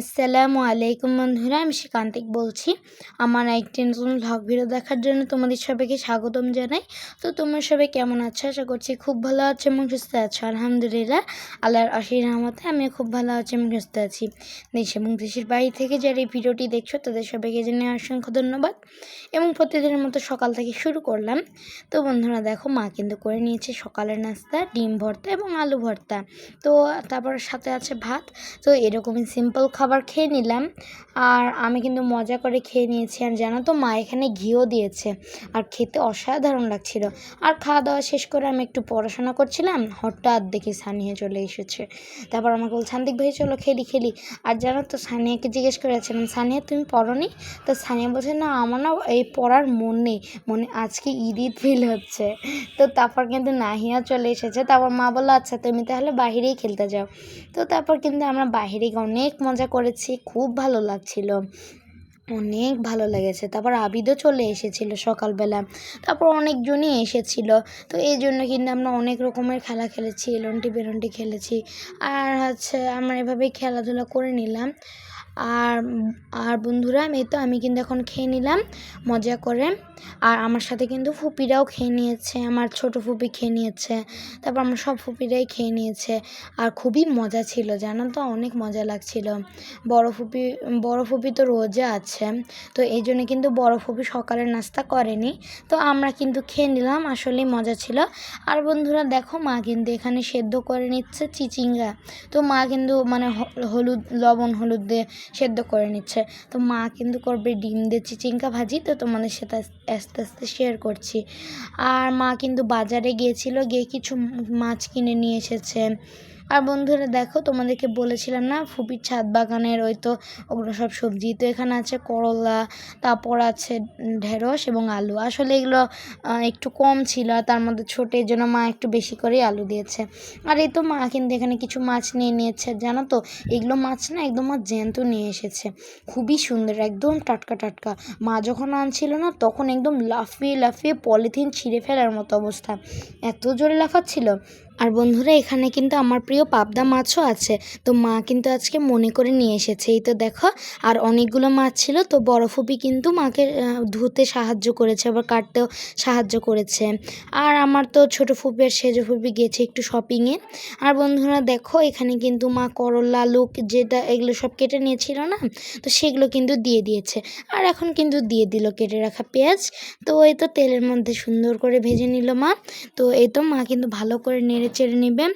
আসসালামু আলাইকুম বন্ধুরা, আমি শ্রীকান্তিক বলছি। আমার একটি নতুন ভ্লগ ভিডিও দেখার জন্য তোমাদের সবাইকে স্বাগতম জানাই। তো তোমরা সবাই কেমন আছো? আশা করছি খুব ভালো আছো এবং সুস্থ আছো। আলহামদুলিল্লাহ, আল্লাহর আশির রহমতে আমি খুব ভালো আছি এবং সুস্থ আছি। দেশ এবং দেশের বাড়ি থেকে যারা এই ভিডিওটি দেখছ, তাদের সবাইকে জানিয়ে অসংখ্য ধন্যবাদ। এবং প্রতিদিনের মতো সকাল থেকে শুরু করলাম। তো বন্ধুরা, দেখো, মা কিন্তু করে নিয়েছে সকালের নাস্তা, ডিম ভর্তা এবং আলু ভর্তা। তো তারপর সাথে আছে ভাত। তো এরকমই সিম্পল খাবার খেয়ে নিলাম। আর আমি কিন্তু মজা করে খেয়ে নিয়েছি। আর জানো তো, মা এখানে ঘিও দিয়েছে। আর খেতে অসাধারণ লাগছিল। আর খাওয়া দাওয়া শেষ করে আমি একটু পড়াশোনা করছিলাম। হঠাৎ দেখি সানিয়া চলে এসেছে। তারপর আমাকে বল শান্তিক ভাই, চলো খেলি খেলি। আর জানো তো, সানিয়াকে জিজ্ঞেস করেছিলাম, সানিয়া, তুমি পড়নি? তো সানিয়া বলছে, না, আমার না এই পড়ার মন নেই। মনে, আজকে ঈদ ফিল হচ্ছে। তো তারপর কিন্তু নাহিয়া চলে এসেছে। তারপর মা বলল আচ্ছা তুমি তাহলে বাহিরেই খেলতে যাও। তো তারপর কিন্তু আমরা বাহিরে অনেক মজা করেছি, খুব ভালো লাগছিল। অনেক ভালো লেগেছে। তারপর আবিদও চলে এসেছিল সকালবেলা। তারপর অনেকজনই এসেছিল। তো এই জন্য কিন্তু আমরা অনেক রকমের খেলা খেলেছি এলন্টি বেলন্টি খেলেছি। আর হচ্ছে আমরা এভাবেই খেলাধুলা করে নিলাম। আর আর বন্ধুরা, এই তো আমি কিন্তু এখন খেয়ে নিলাম, মজা করে। আর আমার সাথে কিন্তু ফুপিরাও খেয়ে নিয়েছে, আমার ছোট ফুপি খেয়ে নিয়েছে, তারপর আমার সব ফুপিরাই খেয়ে নিয়েছে। আর খুবই মজা ছিল, জানো তো, অনেক মজা লাগছিল। বড় ফুপি বড় ফুপি তো রোজা আছে, তো এই জন্য কিন্তু বড় ফুপি সকালের নাস্তা করেনি। তো আমরা কিন্তু খেয়ে নিলাম, আসলেই মজা ছিল। আর বন্ধুরা, দেখো, মা কিন্তু এখানে সেদ্ধ করে নিচ্ছে চিচিঙ্গা। তো মা কিন্তু মানে হলুদ, লবণ হলুদ দিয়ে সেদ্ধ করে নিচ্ছে। তো মা কিন্তু করবে ডিম দিয়ে চিচিঙ্কা ভাজি, তো তোমাদের সাথে আস্তে আস্তে শেয়ার করছি। আর মা কিন্তু বাজারে গিয়েছিল, গিয়ে কিছু মাছ কিনে নিয়ে এসেছে। আর বন্ধুরা দেখো, তোমাদেরকে বলেছিলাম না, ফুপির ছাদ বাগানের ওই তো ওগুলো সব সবজি, তো এখানে আছে করলা, তারপর আছে ঢেঁড়স এবং আলু। আসলে এগুলো একটু কম ছিল, আর তার মধ্যে ছোটের জন্য মা একটু বেশি করেই আলু দিয়েছে। আর এই তো মা কিন্তু এখানে কিছু মাছ নিয়ে নিয়েছে, জানো তো? এগুলো মাছ না একদম মা জ্যান্ত নিয়ে এসেছে। খুবই সুন্দর, একদম টাটকা টাটকা। মা যখন আনছিল না, তখন একদম লাফিয়ে লাফিয়ে পলিথিন ছিঁড়ে ফেলার মতো অবস্থা। এত জোরে লাফাচ্ছিল। আর বন্ধুরা, এখানে কিন্তু আমার প্রিয় পাবদা মাছও আছে। তো মা কিন্তু আজকে মনে করে নিয়ে এসেছে। এই তো দেখো, আর অনেকগুলো মাছ ছিল, তো বড় ফুপি কিন্তু মাকে ধুতে সাহায্য করেছে, আবার কাটতেও সাহায্য করেছে। আর আমার তো ছোটো ফুপি আর সেজো ফুপি গিয়েছে একটু শপিংয়ে আর বন্ধুরা, দেখো, এখানে কিন্তু মা করলা, লুক যেটা, এগুলো সব কেটে নিয়েছিল না? তো সেগুলো কিন্তু দিয়ে দিয়েছে। আর এখন কিন্তু দিয়ে দিল কেটে রাখা পেঁয়াজ। তো এই তো তেলের মধ্যে সুন্দর করে ভেজে নিল মা। তো এই তো মা কিন্তু ভালো করে নেড়ে নেড়ে চেড়ে নেবে।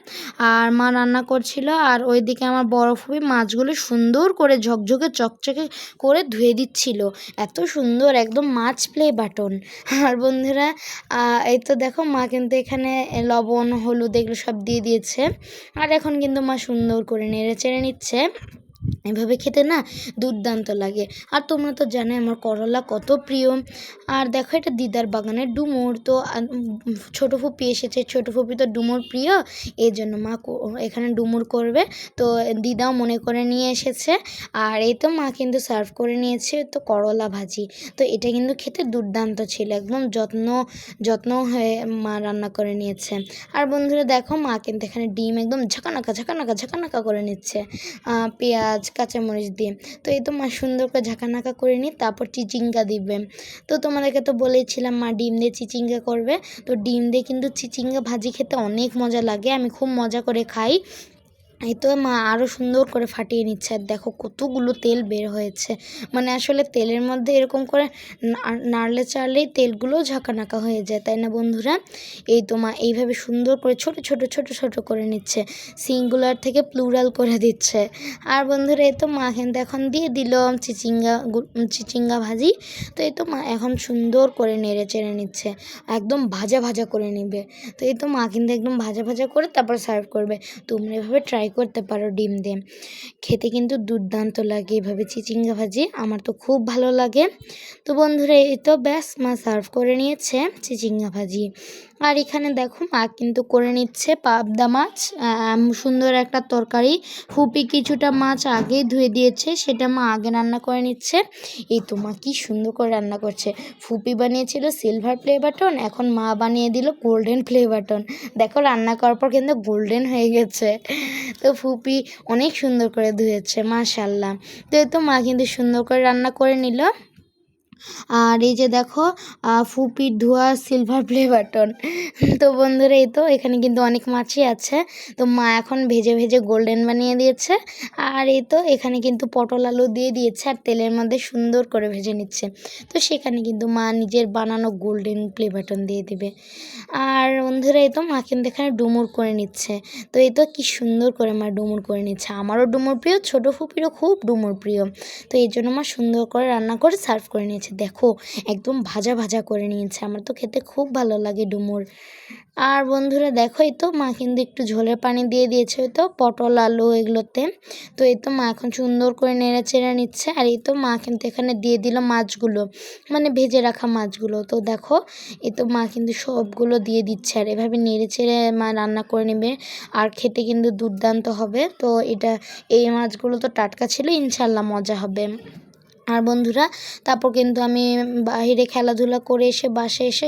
আর মা রান্না করছিল, আর ওইদিকে আমার বরফুবি মাছগুলো সুন্দর করে ঝকঝকে, চকচকে করে ধুয়ে দিচ্ছিল। এত সুন্দর, একদম মাছ প্লে বাটন। আর বন্ধুরা এই তো দেখো, মা কিন্তু এখানে লবণ, হলুদ এগুলো সব দিয়ে দিয়েছে। আর এখন কিন্তু মা সুন্দর করে নেড়ে চেড়ে নিচ্ছে। এভাবে খেতে না দুর্দান্ত লাগে। আর তোমরা তো জানো আমার করলা কত প্রিয়। আর দেখো এটা দিদার বাগানের ডুমুর। তো ছোটো ফুপি এসেছে। ছোটো ফুপি তো ডুমুর প্রিয়। এই জন্য মা এখানে ডুমুর করবে। তো, দিদাও মনে করে নিয়ে এসেছে। আর এই তো মা কিন্তু সার্ভ করে নিয়েছে তো করলা ভাজি। তো এটা কিন্তু খেতে দুর্দান্ত ছিল। একদম যত্ন যত্ন হয়ে মা রান্না করে নিয়েছে। আর বন্ধুরা দেখো মা কিন্তু এখানে ডিম একদম ঝাঁকানাকা ঝাঁকানাকা ঝাঁকানাকা করে নিচ্ছে। পেঁয়াজ কাঁচামরিচ দিয়ে। তো এই তো মা সুন্দর করে ঝাঁকানাকা করে নিই তারপর চিচিঙ্গা দিবে। তো তোমাদেরকে তো বলেছিলাম মা ডিম দিয়ে চিচিঙ্গা করবে। তো ডিম দিয়ে কিন্তু চিচিঙ্গা ভাজি খেতে অনেক মজা লাগে। আমি খুব মজা করে খাই। এই তো মা আরও সুন্দর করে ফাটিয়ে নিচ্ছে। আর দেখো কতগুলো তেল বের হয়েছে। মানে আসলে তেলের মধ্যে এরকম করে নাড়লে চাড়লেই তেলগুলো ঝাঁকানাকা হয়ে যায়, তাই না বন্ধুরা? এই তো মা এইভাবে সুন্দর করে ছোট ছোট ছোট ছোট করে নিচ্ছে। সিঙ্গুলার থেকে প্লুরাল করে দিচ্ছে। আর বন্ধুরা এই তো মা কিন্তু এখন দিয়ে দিল চিচিঙ্গা চিচিঙ্গা ভাজি। তো এই তো মা এখন সুন্দর করে নেড়ে চেড়ে নিচ্ছে। একদম ভাজা ভাজা করে নিবে। তো এই তো মা কিন্তু একদম ভাজা ভাজা করে তারপর সার্ভ করবে। তোমরা এভাবে ট্রাই করতে পারো ডিম দিয়ে। খেতে কিন্তু দুর্দান্ত লাগে এভাবে চিচিঙ্গা ভাজি। আমার তো খুব ভালো লাগে। তো বন্ধুরা, এই তো ব্যাস, মা সার্ভ করে নিয়েছে চিচিঙ্গা ভাজি। আর এখানে দেখো মা কিন্তু করে নিচ্ছে পাবদা মাছ সুন্দর একটা তরকারি। ফুপি কিছুটা মাছ আগেই ধুয়ে দিয়েছে, সেটা মা আগে রান্না করে নিচ্ছে। এই তো মা কি সুন্দর করে রান্না করছে। ফুপি বানিয়েছিল সিলভার প্লে বাটন এখন মা বানিয়ে দিল গোল্ডেন প্লে বাটন দেখো রান্না করার পর কিন্তু গোল্ডেন হয়ে গেছে। তো ফুপি অনেক সুন্দর করে ধুয়েছে মাশাল্লাহ তো এই তো মা কিন্তু সুন্দর করে রান্না করে নিল। আর এই যে দেখো ফুপির ধোয়া সিলভার প্লে বাটন তো বন্ধুরা, এই তো এখানে কিন্তু অনেক মাছই আছে। তো মা এখন ভেজে ভেজে গোল্ডেন বানিয়ে দিয়েছে। আর এই তো এখানে কিন্তু পটল আলু দিয়ে দিয়েছে আর তেলের মধ্যে সুন্দর করে ভেজে নিচ্ছে। তো সেখানে কিন্তু মা নিজের বানানো গোল্ডেন প্লে বাটন দিয়ে দিবে। আর বন্ধুরা, এই তো মা কিন্তু এখানে ডুমুর করে নিচ্ছে। তো এই তো কি সুন্দর করে মা ডুমুর করে নিচ্ছে। আমারও ডুমুর প্রিয়, ছোটো ফুপিরও খুব ডুমুর প্রিয়। তো এই জন্য মা সুন্দর করে রান্না করে সার্ভ করে নিয়েছে। দেখো, একদম ভাজা ভাজা করে নিয়েছে। আমার তো খেতে খুব ভালো লাগে ডুমুর। আর বন্ধুরা, দেখো, এই তো মা কিন্তু একটু ঝোলের পানি দিয়ে দিয়েছে, ওই তো পটল, আলু এগুলোতে। তো এই তো মা এখন সুন্দর করে নেড়ে চেড়ে নিচ্ছে, আর এই তো মা কিন্তু এখানে দিয়ে দিল মাছগুলো মানে ভেজে রাখা মাছগুলো। তো দেখো, এই তো মা কিন্তু সবগুলো দিয়ে দিচ্ছে, আর এভাবে নেড়ে চেড়ে মা রান্না করে নেবে, আর খেতে কিন্তু দুর্দান্ত হবে। তো এটা, এই মাছগুলো তো টাটকা ছিল ইনশাল্লাহ মজা হবে। আর বন্ধুরা, তারপর কিন্তু আমি বাইরে খেলাধুলা করে এসে বাসে এসে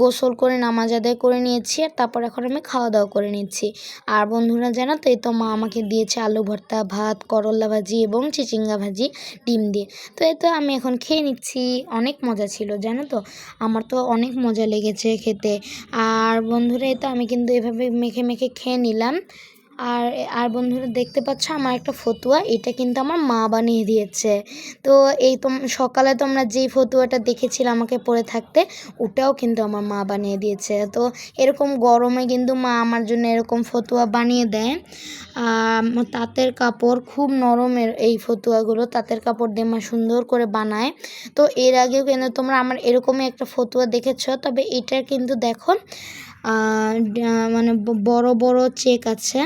গোসল করে, নামাজ আদায় করে নিয়েছি আর তারপর এখন আমি খাওয়া দাওয়া করে নিচ্ছি। আর বন্ধুরা জানো তো, এই তো মা আমাকে দিয়েছে আলু ভর্তা, ভাত, করলা ভাজি এবং চিচিঙ্গা ভাজি, ডিম দিয়ে। তো এই তো আমি এখন খেয়ে নিচ্ছি, অনেক মজা ছিল, জানো তো? আমার তো অনেক মজা লেগেছে খেতে। আর বন্ধুরা, এই তো আমি কিন্তু এভাবে মেখে মেখে খেয়ে নিলাম। আর আর বন্ধুরা দেখতে পাচ্ছ আমার একটা ফতুয়া, এটা কিন্তু আমার মা বানিয়ে দিয়েছে। তো এই তোম, সকালে তোমরা যেই ফতুয়াটা দেখেছিলে আমাকে পরে থাকতে, ওটাও কিন্তু আমার মা বানিয়ে দিয়েছে। তো এরকম গরমে কিন্তু মা আমার জন্য এরকম ফতুয়া বানিয়ে দেয়। তাঁতের কাপড় খুব নরমের এই ফতুয়াগুলো, তাঁতের কাপড় দিয়ে মা সুন্দর করে বানায়। তো এর আগেও কিন্তু তোমরা আমার এরকমই একটা ফতুয়া দেখেছ, তবে এটার কিন্তু দেখো মানে বড় বড় চেক আছে।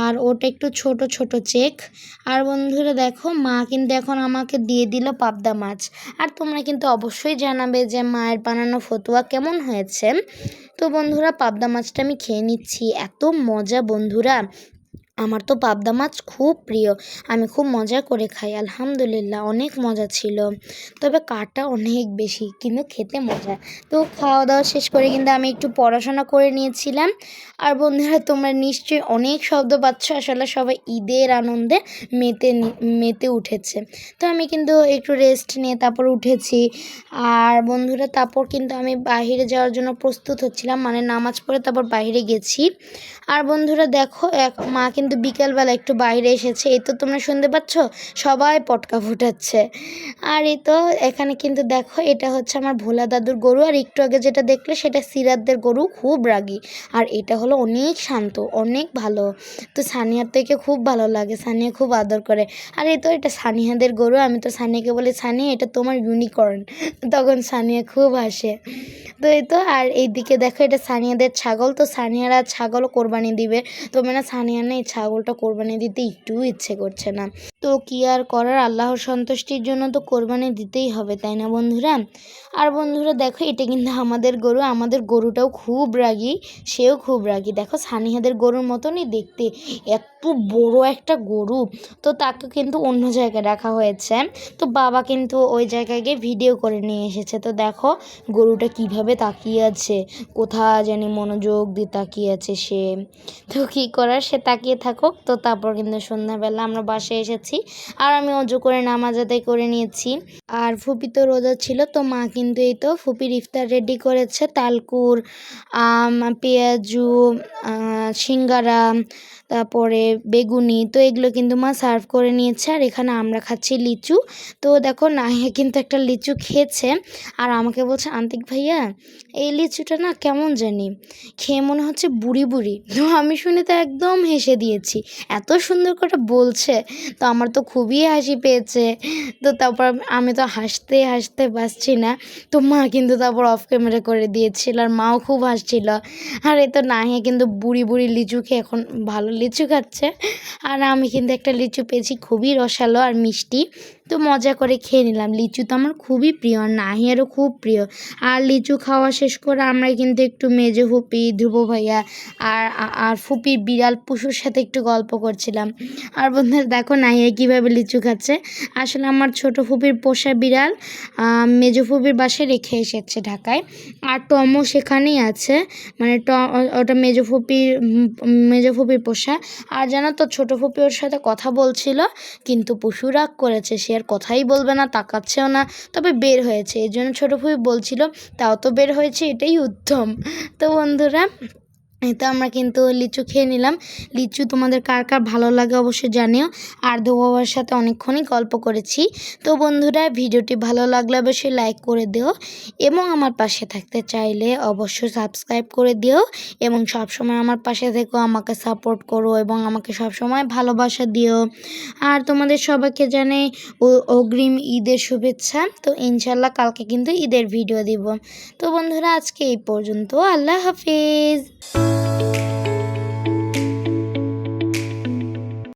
আর ওটা একটু ছোট ছোট চেক। আর বন্ধুরা দেখো, মা কিন্তু এখন আমাকে দিয়ে দিল পাবদা মাছ। আর তোমরা কিন্তু অবশ্যই জানাবে যে মায়ের বানানো ফতুয়া কেমন হয়েছে। তো বন্ধুরা, পাবদা মাছটা আমি খেয়ে নিচ্ছি। এত মজা বন্ধুরা। আমার তো পাবদা মাছ খুব প্রিয়। আমি খুব মজা করে খাই, আলহামদুলিল্লাহ, অনেক মজা ছিল। তবে কাটা অনেক বেশি, কিন্তু খেতে মজা। তো খাওয়া দাওয়া শেষ করে কিন্তু আমি একটু পড়াশোনা করে নিয়েছিলাম। আর বন্ধুরা, তোমরা নিশ্চয়ই অনেক শব্দ পাচ্ছ, আসলে সবাই ঈদের আনন্দে মেতে মেতে উঠেছে। তো আমি কিন্তু একটু রেস্ট নিয়ে তারপর উঠেছি। আর বন্ধুরা, তারপর কিন্তু আমি বাইরে যাওয়ার জন্য প্রস্তুত হচ্ছিলাম মানে নামাজ পড়ে তারপর বাইরে গেছি। আর বন্ধুরা, দেখো, এক মা বিকেলবেলা একটু বাইরে এসেছে। এই তো তোমরা শুনতে পাচ্ছ? সবাই পটকা ফুটাচ্ছে। আর এই তো এখানে কিন্তু দেখো, এটা হচ্ছে আমার ভোলা দাদুর গরু। আর একটু আগে যেটা দেখলে সেটা সিরাতদের গরু, খুব রাগী। আর এটা হলো অনেক শান্ত, অনেক ভালো। তো সানিয়ার থেকে খুব ভালো লাগে, সানিয়া খুব আদর করে। আর এই তো এটা সানিয়াদের গরু, আমি তো সানিয়াকে বলি, সানিয়া, এটা তোমার ইউনিকর্ন তখন সানিয়া খুব হাসে। তো এই তো, আর এইদিকে দেখো, এটা সানিয়াদের ছাগল। তো সানিয়ারা ছাগলও কোরবানি দিবে। তোমরা সানিয়া না এই ছাগলটা কোরবানি দিতে একটু ইচ্ছে করছে না। তো কি আর করার? আল্লাহর সন্তুষ্টির জন্য তো কোরবানি দিতেই হবে, তাই না বন্ধুরা? আর বন্ধুরা, দেখো, এটা কিন্তু আমাদের গরু, আমাদের গরুটাও খুব রাগী, সেও খুব রাগী। দেখো সানিহাদের গরুর মতনই দেখতে, এত বড় একটা গরু। তো তাকে কিন্তু অন্য জায়গায় রাখা হয়েছে। তো বাবা কিন্তু ওই জায়গায় গিয়ে ভিডিও করে নিয়ে এসেছে। তো দেখো, গরুটা কীভাবে তাকিয়ে আছে কোথা জানি মনোযোগ দিয়ে তাকিয়ে আছে সে। তো কী করার? সে তাকিয়ে থাকুক। তো তারপর কিন্তু সন্ধ্যাবেলা আমরা বাসায় এসেছি। আর আমি অজু করে নামাজ আদায় করে নিয়েছি। আর ফুপি তো রোজা ছিল, তো মা কিন্তু এই তো ফুপির ইফতার রেডি করেছে। তালকুর, আম, পেঁয়াজু সিঙ্গারা তারপরে বেগুনি, তো এগুলো কিন্তু মা সার্ভ করে নিয়েছে। আর এখানে আমরা খাচ্ছি লিচু। তো দেখো নাহিয়া কিন্তু একটা লিচু খেয়েছে। আর আমাকে বলছে, আন্তিক ভাইয়া, এই লিচুটা না কেমন জানি? খেয়ে মনে হচ্ছে বুড়ি বুড়ি। তো আমি শুনে তো একদম হেসে দিয়েছি। এত সুন্দর করে বলছে। তো আমার তো খুবই হাসি পেয়েছে। তো তারপর আমি তো হাসতে হাসতে বাসছি না। তো মা কিন্তু তারপর অফ ক্যামেরা করে দিয়েছিল। আর মাও খুব হাসছিল। আর এ তো নাহিয়া কিন্তু বুড়ি বুড়ি লিচু খেয়ে এখন ভালো লিচু খাচ্ছে আর আমি কিন্তু একটা লিচু পেয়েছি খুবই রসালো আর মিষ্টি। তো মজা করে খেয়ে নিলাম। লিচু তো আমার খুবই প্রিয় নাহিয়ারও খুব প্রিয়। আর লিচু খাওয়া শেষ করে আমরা কিন্তু একটু মেজো ফুপি, ধ্রুব ভাইয়া আর আর ফুপির বিড়াল পুষুর সাথে একটু গল্প করছিলাম। আর বন্ধুরা দেখো নাহিয়া কীভাবে লিচু খাচ্ছে। আসলে আমার ছোট ফুপির পোষা বিড়াল মেজো ফুপির বাসায় রেখে এসেছে ঢাকায়। আর টমও সেখানেই আছে। মানে ট, ওটা মেজো ফুপির মেজো ফুপির পোষা। আর জানো তো ছোটো ফুপি ওর সাথে কথা বলছিল, কিন্তু পশু রাগ করেছে। সে আর কথাই বলবে না, তাকাচ্ছেও না। তবে বের হয়েছে। এই জন্য ছোটো ফুই বলছিল, তাও তো বের হয়েছে, এটাই উত্তম। তো বন্ধুরা তো আমরা কিন্তু লিচু খেয়ে নিলাম। লিচু তোমাদের কার কার ভালো লাগে অবশ্যই জানিও। আর বাবার সাথে অনেকক্ষণই গল্প করেছি। তো বন্ধুরা, ভিডিওটি ভালো লাগলে অবশ্যই লাইক করে দিও এবং আমার পাশে থাকতে চাইলে অবশ্যই সাবস্ক্রাইব করে দিও এবং সবসময় আমার পাশে থেকেও আমাকে সাপোর্ট করো এবং আমাকে সবসময় ভালোবাসা দিও। আর তোমাদের সবাইকে জানে অগ্রিম ঈদের শুভেচ্ছা। তো ইনশাল্লাহ কালকে কিন্তু ঈদের ভিডিও দিব। তো বন্ধুরা, আজকে এই পর্যন্ত। আল্লাহ হাফিজ। Bye.